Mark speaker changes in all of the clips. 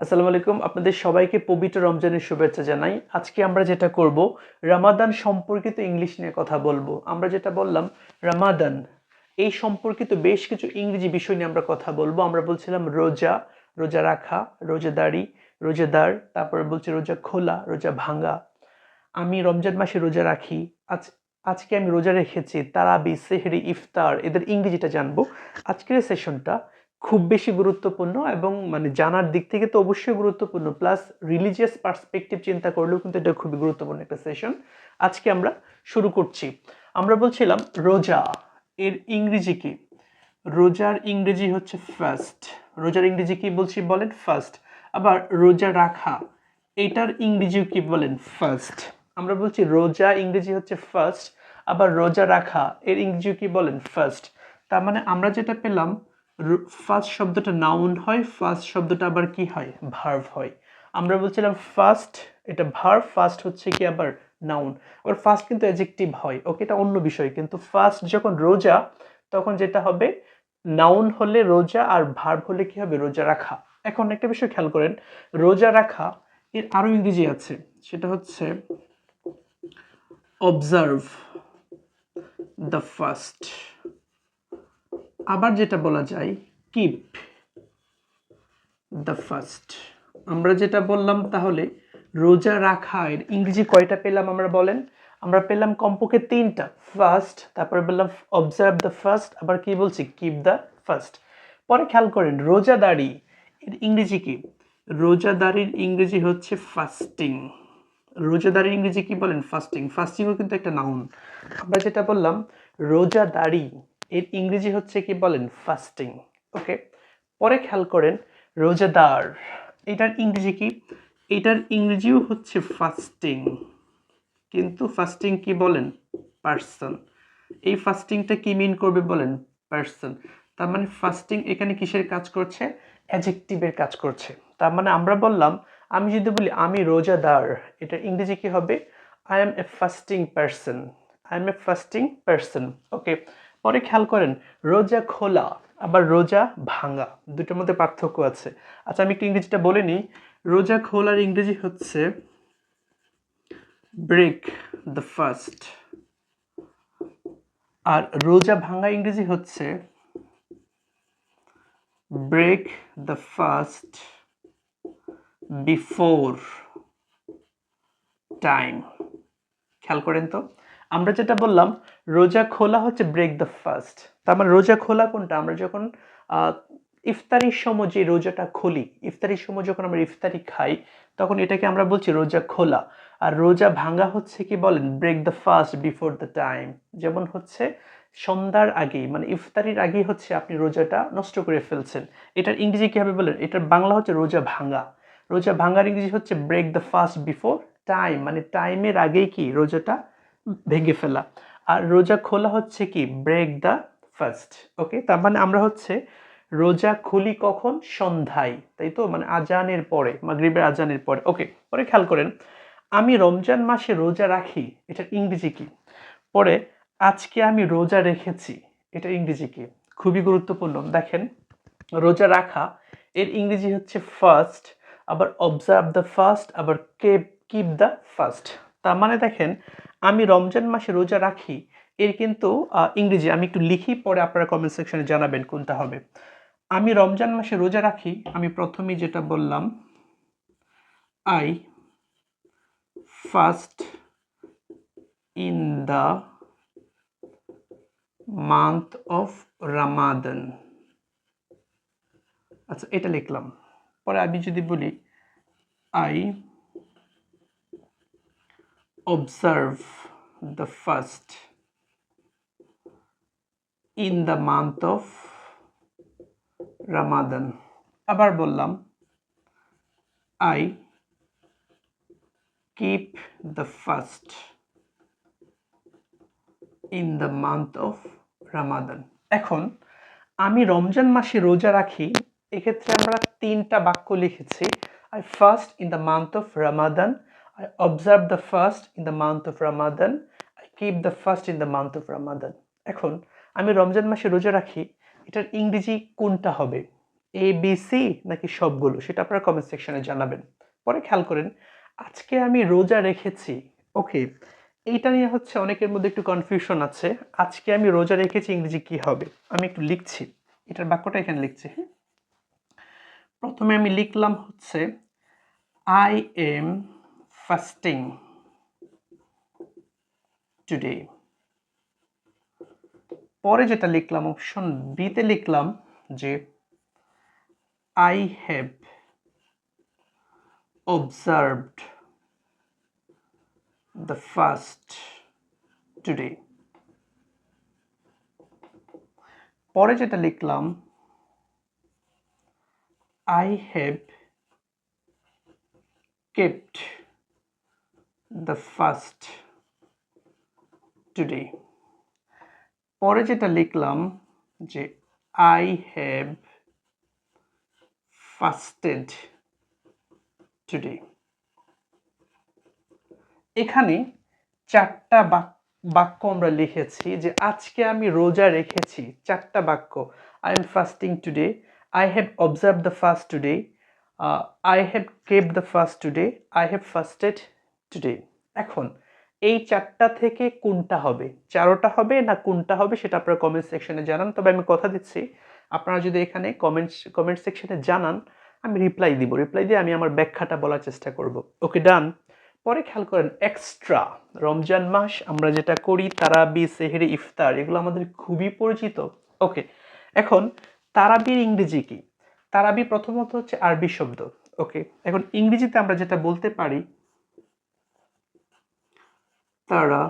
Speaker 1: আসসালামু আলাইকুম। আপনাদের সবাইকে পবিত্র রমজানের শুভেচ্ছা জানাই। আজকে আমরা যেটা করব, রামাদান সম্পর্কিত ইংলিশ নিয়ে কথা বলব। আমরা যেটা বললাম, রামাদান। এই সম্পর্কিত বেশ কিছু ইংরেজি বিষয় নিয়ে আমরা কথা বলব। আমরা বলছিলাম রোজা রোজা রাখা, রোজাদারি, রোজাদার, তারপরে বলছি রোজা খোলা, রোজা ভাঙা। আমি রমজান মাসে রোজা রাখি। আজ, আজকে আমি রোজা রেখেছি, তারাবি, সেহরি, ইফতার, এদের ইংরেজিটা জানব। আজকের সেশনটা খুব বেশি গুরুত্বপূর্ণ এবং মানে জানার দিক থেকে তো অবশ্যই গুরুত্বপূর্ণ। প্লাস রিলিজিয়াস পার্সপেক্টিভ চিন্তা করলেও কিন্তু এটা খুবই গুরুত্বপূর্ণ একটা সেশন আজকে আমরা শুরু করছি। আমরা বলছিলাম রোজা, এর ইংরেজি কি? রোজার ইংরেজি হচ্ছে ফার্স্ট রোজার ইংরেজি কি বলছি বলেন? ফার্স্ট আবার রোজা রাখা, এটার ইংরেজিও কি বলেন? ফার্স্ট আমরা বলছি রোজা ইংরেজি হচ্ছে ফার্স্ট আবার রোজা রাখা, এর ইংরেজিও কি বলেন? ফার্স্ট তার মানে আমরা যেটা পেলাম ফার্স্ট শব্দটা নাউন হয় ফার্স্ট শব্দটা আবার কি হয়? ভার্ভ হয়। আমরা বলছিলাম ফার্স্ট এটা ভার্ভ ফার্স্ট হচ্ছে কি আবার নাউন আবার ফার্স্ট কিন্তু অ্যাজেক্টিভ হয় ওকে এটা অন্য বিষয়। কিন্তু ফার্স্ট যখন রোজা, তখন যেটা হবে নাউন হলে রোজা আর ভার্ভ হলে কি হবে? রোজা রাখা। এখন একটা বিষয় খেয়াল করেন, রোজা রাখা, এর আরও ইংরেজি আছে। সেটা হচ্ছে অবজার্ভ দ্য ফার্স্ট আবার যেটা বলা যায়, কিপ দ্য ফার্স্ট। আমরা যেটা বললাম তাহলে রোজা রাখা এর ইংরেজি কয়টা পেলাম আমরা বলেন? আমরা পেলাম কমপক্ষে তিনটা। ফার্স্ট, তারপরে বললাম অবজার্ভ দ্য ফার্স্ট আবার কি বলছি? Keep the fast. পরে খেয়াল করেন, রোজাদারি, এর ইংরেজি কি? রোজাদারির ইংরেজি হচ্ছে ফাস্টিং রোজাদারির ইংরেজি কি বলেন? ফাস্টিং ফাস্টিংও কিন্তু একটা নাউন আমরা যেটা বললাম, রোজাদারি এর ইংরেজি হচ্ছে কি বলেন? ফাস্টিং ওকে পরে খেয়াল করেন, রোজাদার, এটার ইংরেজি কি? এটার ইংরেজিও হচ্ছে ফাস্টিং কিন্তু ফাস্টিং কি বলেন? পার্সন এই ফাস্টিংটা কি মিন করবে বলেন? পার্সন তার মানে ফাস্টিং এখানে কিসের কাজ করছে? অ্যাজেক্টিভের কাজ করছে। তার মানে আমরা বললাম, আমি যদি বলি, আমি রোজাদার, এটা ইংরেজি কি হবে? I am a fasting person I am a fasting person okay পরে খেয়াল করেন, রোজা খোলা, আবার রোজা ভাঙা, দুটোর মধ্যে পার্থক্য আছে। আচ্ছা আমি একটু ইংরেজিটা বলে নিই। রোজা খোলার ইংরেজি হচ্ছে ব্রেক দ্য ফার্স্ট আর রোজা ভাঙা ইংরেজি হচ্ছে break the fast before time খেয়াল করেন তো? আমরা যেটা বললাম, রোজা খোলা হচ্ছে ব্রেক দ্য ফার্স্ট তার মানে রোজা খোলা কোনটা? আমরা যখন ইফতারির সময় যে রোজাটা খুলি, ইফতারির সময় যখন আমরা ইফতারি খাই, তখন এটাকে আমরা বলছি রোজা খোলা। আর রোজা ভাঙা হচ্ছে কি বলেন? Break the fast before the time যেমন হচ্ছে সন্ধ্যার আগেই মানে ইফতারির আগেই হচ্ছে আপনি রোজাটা নষ্ট করে ফেলছেন। এটার ইংরেজি কীভাবে বলেন? এটার বাংলা হচ্ছে রোজা ভাঙা রোজা ভাঙার ইংরেজি হচ্ছে break the fast before time মানে টাইমের আগেই কি? রোজাটা ভেঙে ফেলা। আর রোজা খোলা হচ্ছে কি? ব্রেক দ্য ফার্স্ট ওকে তার মানে আমরা হচ্ছে রোজা খুলি কখন? সন্ধ্যায়, তাই তো? মানে আজানের পরে, মাগরিবের আজানের পরে ওকে পরে খেয়াল করেন, আমি রমজান মাসে রোজা রাখি, এটার ইংরেজি কি? পরে, আজকে আমি রোজা রেখেছি, এটা ইংরেজি কি? খুবই গুরুত্বপূর্ণ। দেখেন, রোজা রাখা, এর ইংরেজি হচ্ছে ফার্স্ট আবার অবজার্ভ দ্য ফার্স্ট আবার কেপ কিপ দ্য ফার্স্ট তার মানে দেখেন আমি রমজান মাসে রোজা রাখি, এর কিন্তু ইংরেজি, আমি একটু লিখি, পরে আপনারা কমেন্ট সেকশনে জানাবেন কোনটা হবে। আমি রমজান মাসে রোজা রাখি, আমি প্রথমেই যেটা বললাম I fast in the month of Ramadan আচ্ছা এটা লিখলাম। পরে আমি যদি বলি I observe the first in the month of Ramadan আবার বললাম I keep the first in the month of Ramadan এখন আমি রমজান মাসে রোজা রাখি এক্ষেত্রে আমরা তিনটা বাক্য লিখেছি I fast in the month of Ramadan I observe the first in the month of Ramadan. I keep the first in the month of Ramadan. এখন আমি রমজান মাসে রোজা রাখি, এটার ইংরেজি কোনটা হবে? এ বি সি নাকি সবগুলো? সেটা আপনারা কমেন্ট সেকশনে জানাবেন। পরে খেয়াল করেন, আজকে আমি রোজা রেখেছি, ওকে? এইটা নিয়ে হচ্ছে অনেকের মধ্যে একটু কনফিউশন আছে। আজকে আমি রোজা রেখেছি, ইংরেজি কি হবে? আমি একটু লিখছি। এটার বাক্যটা এখানে লিখছি হ্যাঁ? প্রথমে আমি লিখলাম হচ্ছে আই এম ফাস্টিং টুডে পরে যেটা লিখলাম অপশন বিতে লিখলাম যে I have observed the fast today পরে যেটা লিখলাম I have kept the fast today. পরে যেটা লিখলাম যে আই হ্যাভ ফাস্টেড টুডে এখানে চারটা বাক্য আমরা লিখেছি যে, আজকে আমি রোজা রেখেছি। চারটা বাক্য। I am fasting today I have observe the fast today I have kept the fast today I have fasted today এখন, এই চারটা থেকে কোনটা হবে? চারোটা হবে না কোনটা হবে সেটা আপনারা কমেন্ট সেকশনে জানান। তবে আমি কথা দিচ্ছি, আপনারা যদি এখানে কমেন্টস কমেন্ট সেকশনে জানান, আমি রিপ্লাই দিব। রিপ্লাই দিয়ে আমি আমার ব্যাখ্যাটা বলার চেষ্টা করব। ওকে ডান পরে খেয়াল করেন এক্সট্রা রমজান মাস আমরা যেটা করি, তারাবি, সেহেরি, ইফতার, এগুলো আমাদের খুবই পরিচিত। ওকে এখন তারাবির ইংরেজি কি? তারাবি প্রথমত হচ্ছে আরবি শব্দ। ওকে এখন ইংরেজিতে আমরা যেটা বলতে পারি তারা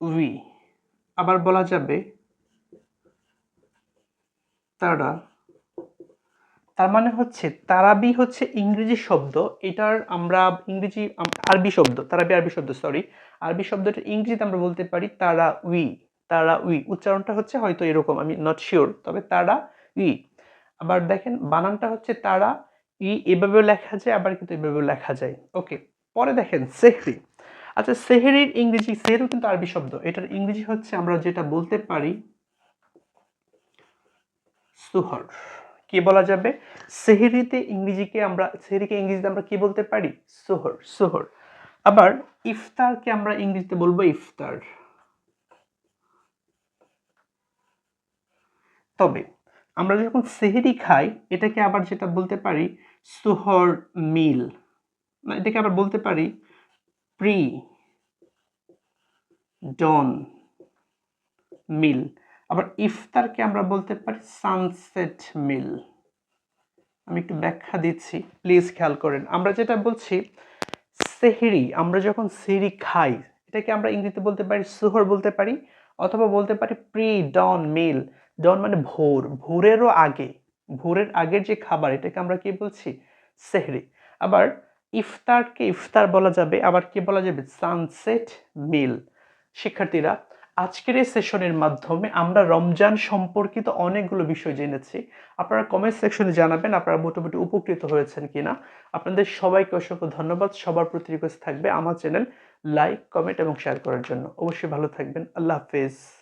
Speaker 1: উই, আবার বলা যাবে তারা। তার মানে হচ্ছে তারাবি হচ্ছে ইংরেজি শব্দ, এটার আমরা ইংরেজি, আরবি শব্দ, তারাবি আরবি শব্দ সরি আরবি শব্দটা ইংরেজিতে আমরা বলতে পারি তারা উই তারা উই। উচ্চারণটা হচ্ছে হয়তো এরকম, আমি নট শিওর তবে তারা উই। আবার দেখেন, বানানটা হচ্ছে তারা ই, এভাবেও লেখা যায়, আবার কিন্তু এভাবেও লেখা যায়। ওকে পরে দেখেন সেহরি। আচ্ছা সেহেরির ইংরেজি, সেহেরও কিন্তু আরবি শব্দ। এটার ইংরেজি হচ্ছে আমরা যেটা বলতে পারি সুহর। কি বলা যাবে? সেহেরিতে ইংরেজিকে আমরা, সেহেরিকে ইংরেজিতে আমরা কি বলতে পারি? Sohar Sohar. আবার ইফতারকে আমরা ইংরেজিতে বলব ইফতার। তবে আমরা যখন সেহেরি খাই, এটাকে আবার যেটা বলতে পারি সোহর মিল। এটাকে আবার বলতে পারি প্রি ডন মিল আবার ইফতারকে আমরা বলতে পারি সানসেট মিল আমি একটু ব্যাখ্যা দিচ্ছি প্লিজ খেয়াল করেন। আমরা যেটা বলছি, সেহেরি, আমরা যখন সেহরি খাই, এটাকে আমরা ইংরেজিতে বলতে পারি সুহর বলতে পারি, অথবা বলতে পারি প্রি ডন মিল ডন মানে ভোর, ভোরেরও আগে, ভোরের আগের যে খাবার, এটাকে আমরা কি বলছি? সেহরি। আবার ইফতারকে ইফতার বলা যাবে, আবার কি বলা যাবে? সানসেট মিল শিক্ষার্থীরা, আজকের এই সেশনের মাধ্যমে আমরা রমজান সম্পর্কিত অনেকগুলো বিষয় জেনেছি। আপনারা কমেন্ট সেকশনে জানাবেন, আপনারা মোটামুটি উপকৃত হয়েছেন কিনা। আপনাদের সবাইকে অসংখ্য ধন্যবাদ। সবার প্রতি রিকোয়েস্ট থাকবে আমার চ্যানেল লাইক কমেন্ট এবং শেয়ার করার জন্য। অবশ্যই ভালো থাকবেন। আল্লাহ হাফেজ।